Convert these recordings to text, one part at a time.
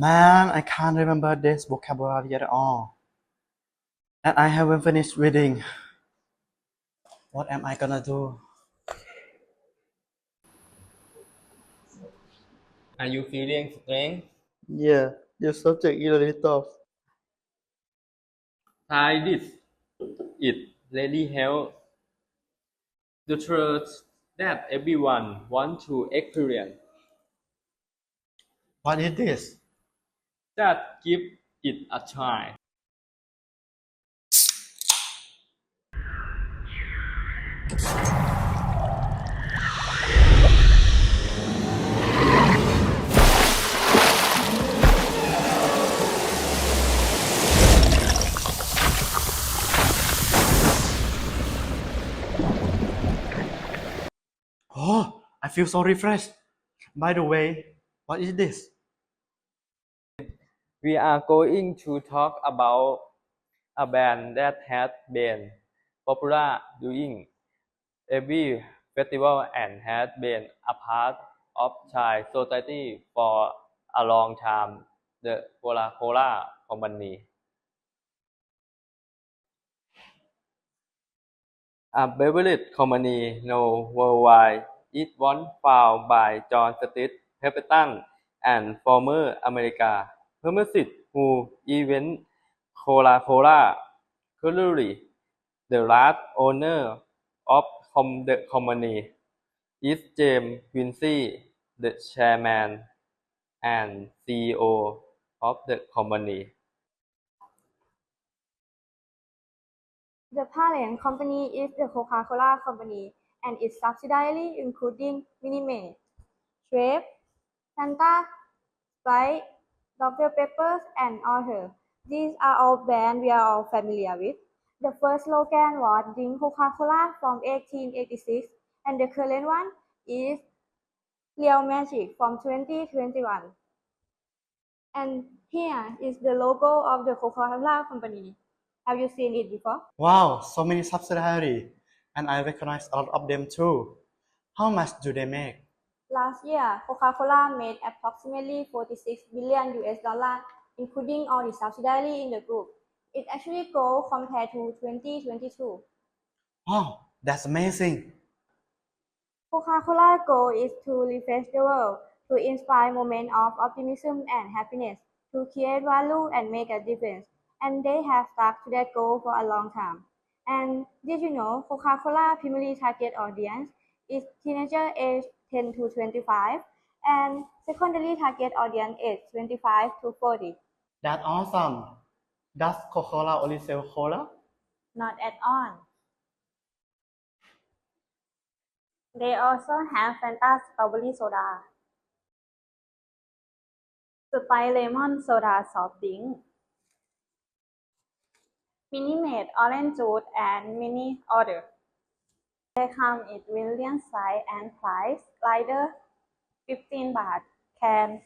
Man, I can't remember this vocabulary at all. And I haven't finished reading. What am I gonna do? Are you feeling strange? Yeah, your subject is a little tough. Try this. It really helps. The truth that everyone wants to experience. What is this? Just give it a try. Oh, I feel so refreshed. By the way, what is this? We are going to talk about a band that has been popular during every festival and has been a part of Thai society for a long time, the Coca-Cola Company. A beverage company known worldwide, it was founded by John Street Pemberton and former America pharmacist who invented Coca-Cola. Currently, the last owner of the company is James Quincy, the chairman and CEO of the company. The parent company is the Coca-Cola Company and its subsidiaries including Minute Maid, Schweppes, Fanta, Sprite, Dr. Peppers, and Others. These are all brands we are all familiar with. The first slogan was Drink Coca-Cola from 1886 and the current one is Real Magic from 2021. And here is the logo of the Coca-Cola Company. Have you seen it before? Wow, so many subsidiaries, and I recognize a lot of them too. How much do they make? Last year, Coca-Cola made approximately 46 billion US dollar, including all the subsidiaries in the group. It actually grew compared to 2022. Wow, that's amazing. Coca-Cola goal is to refresh the world, to inspire moments of optimism and happiness, to create value and make a difference. And they have stuck to that goal for a long time. And did you know Coca-Cola primary target audience is teenager age 10 to 25 and secondary target audience is 25 to 40? That's awesome. Does Coca-Cola only sell cola? Not at all. They also have Fanta strawberry soda, Sprite lemon soda soft drink, Mini Maid orange juice, and many others. They come in various size and price, the 15 baht can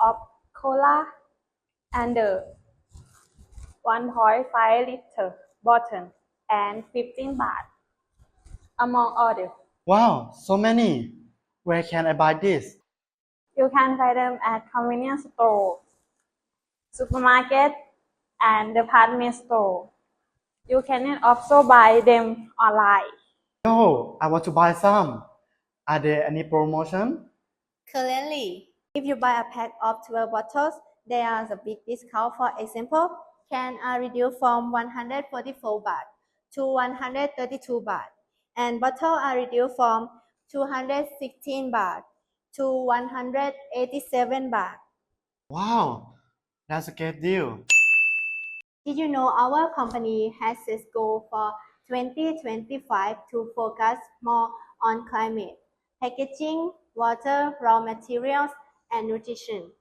of cola and uh, the 1.5 liter bottle and 15 baht, among others. Wow, so many. Where can I buy this? You can buy them at convenience store, supermarket, and department store. You can also buy them online. No, I want to buy some. Are there any promotion? Currently, if you buy a pack of 12 bottles, there is a big discount. For example, can are reduced from 144 baht to 132 baht, and bottle are reduced from 216 baht to 187 baht. Wow, that's a great deal. Did you know our company has this goal for 2025 to focus more on climate, packaging, water, raw materials, and nutrition?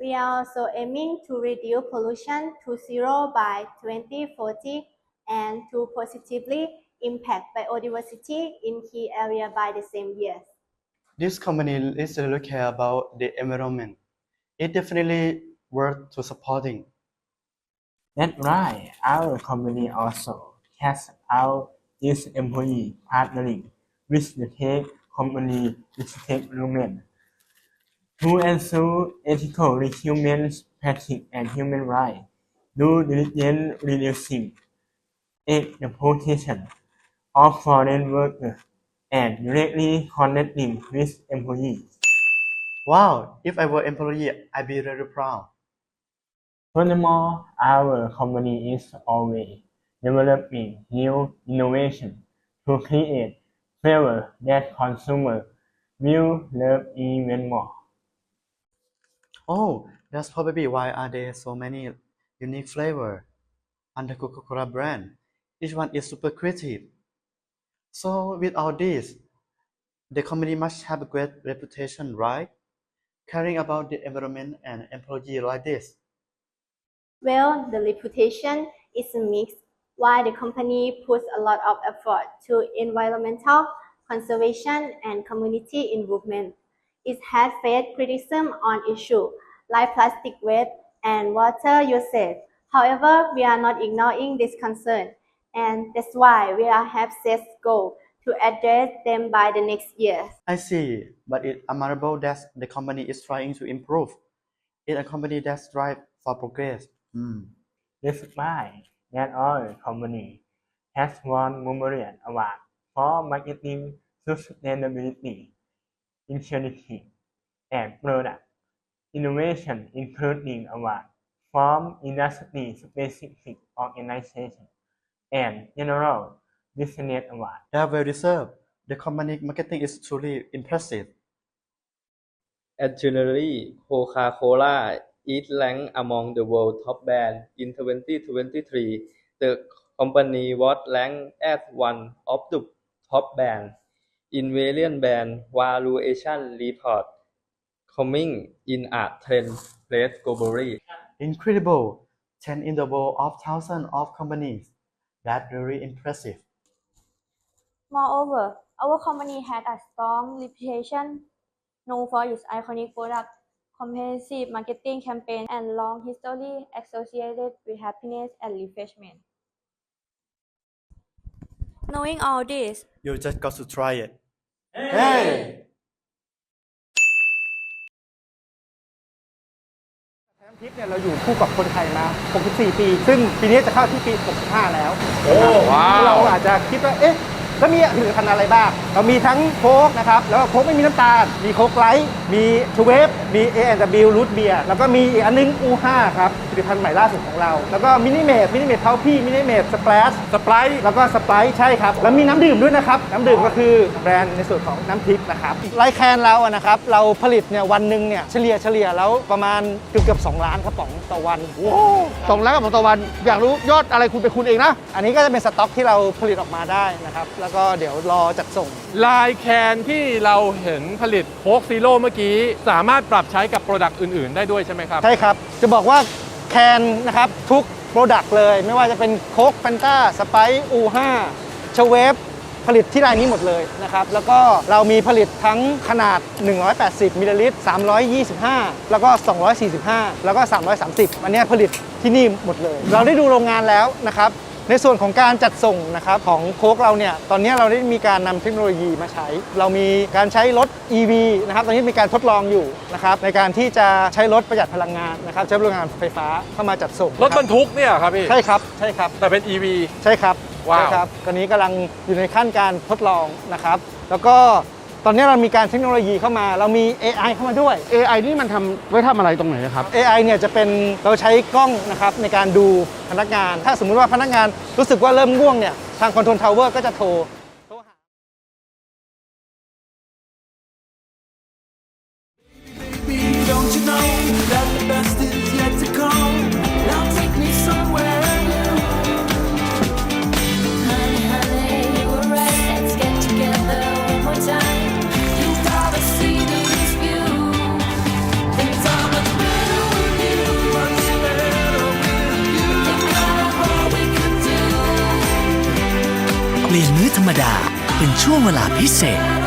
We are also aiming to reduce pollution to zero by 2040 and to positively impact biodiversity in key areas by the same year. This company is really care about the environment. It definitely worth to supporting. That's right. Our company also has out its employee partnering with the tech company with tech women. to ensure ethical recruitment practice and human rights, due diligence reducing exploitation of foreign workers, and directly connecting with employees. Wow, if I were employee, I'd be very proud. Furthermore, our company is always developing new innovation to create flavor that consumers will love even more. Oh, that's probably why are there so many unique flavor under Coca-Cola brand. Each one is super creative. So with all this, the company must have a great reputation, right? Caring about the environment and employee like this. Well, the reputation is a mix. While the company puts a lot of effort to environmental conservation and community involvement, it has faced criticism on issues like plastic waste and water usage. However, we are not ignoring this concern, and that's why we are have set goal to address them by the next year. I see, but it's admirable that the company is trying to improve. It's a company that strives for progress. Hmm. Despite that our company has won numerous awards for marketing sustainability, initiative, and product innovation, including awards from industry-specific organizations and general business awards. They are well deserved. The company marketing is truly impressive. Additionally, Coca-Cola is ranked among the world top brands in 2023. The company was ranked as one of the top brands in various brand valuation report coming in a trend place globally. Incredible! 10 in the world of thousands of companies. That's very impressive. Moreover, our company had a strong reputation known for its iconic product, comprehensive marketing campaign, and long history associated with happiness and refreshment. Knowing all this, You just got to try it. Hey! น้ำทิพย์เนี่ยเราอยู่คู่กับคนไทยมา 64 ปี ซึ่งปีนี้จะเข้าที่ปี 65 แล้ว โอ้ว้าวเราอาจจะคิดว่า เอ๊ะ แล้วมีผลิตภัณฑ์อะไรบ้างเรามีทั้งโค้กนะครับ แล้วก็โค้กไม่มีน้ำตาล มีโค้กไลท์ มีชูเวฟ มี A&W รูทเบียร์ แล้วก็มีอีกอันนึง U5 ครับผลิตภัณฑ์ใหม่ล่าสุดของเรา แล้วก็มินิเมดมินิเมดเทาพี่มินิเมดสเปรชสไปร์แล้วก็สไปร์ใช่ครับ แล้วมีน้ำดื่มด้วยนะครับ น้ำดื่มก็คือแบรนด์ในส่วนของน้ำทิพย์นะครับไลแคนเราอะนะครับ เราผลิตเนี่ยวันหนึ่งเนี่ยเฉลี่ยเฉลี่ยแล้วประมาณเกือบเกือบ2ล้านกระป๋องต่อวันสองล้านกับต่อวัน อยากรู้ยอดอะไรคุณเป็นคุณเองนะ อันนี้ก็จะเป็นสต็อกที่เราผลิตออกมาได้นะครับแล้วก็เดี๋ยวรอจัดส่ง ลายแคนที่เราเห็นผลิตโค้กซีโร่เมื่อกี้ สามารถปรับใช้กับโปรดักต์อื่น ๆ ได้ด้วยใช่ไหมครับ ใช่ครับ จะบอกว่าแคนนะครับทุกโปรดักต์เลย ไม่ว่าจะเป็นโค้กแฟนตาสไปซ์อูห้าชเวฟผลิตที่รายนี้หมดเลยนะครับ แล้วก็เรามีผลิตทั้งขนาด 180มิลลิลิตร 325 แล้วก็ 245 แล้วก็ 330 อันเนี้ยผลิตที่นี่หมดเลย เราได้ดูโรงงานแล้วนะครับ ในส่วนของการจัดส่งนะครับของโค้กเราเนี่ยตอนนี้เราได้มีการนำเทคโนโลยีมาใช้ เรามีการใช้รถ EV นะครับตอนนี้มีการทดลองอยู่นะครับในการที่จะใช้รถประหยัดพลังงานนะครับใช้พลังงานไฟฟ้าเข้ามาจัดส่งรถบรรทุกเนี่ยครับพี่ใช่ครับใช่ครับแต่เป็น EV ใช่ครับว้าวใช่ครับตอนนี้กำลังอยู่ในขั้นการทดลองนะครับ แล้วก็ ตอนนี้เรามีการเทคโนโลยีเข้ามา เรามี AI เข้ามาด้วย AI นี่มันทำไว้ทำอะไรตรงไหนนะครับ AI เนี่ยจะเป็นเราใช้กล้องนะครับในการดูพนักงาน ถ้าสมมุติว่าพนักงานรู้สึกว่าเริ่มง่วงเนี่ยทางคอนโทรลทาวเวอร์ก็จะโทร ธรรมดา เป็นช่วงเวลาพิเศษ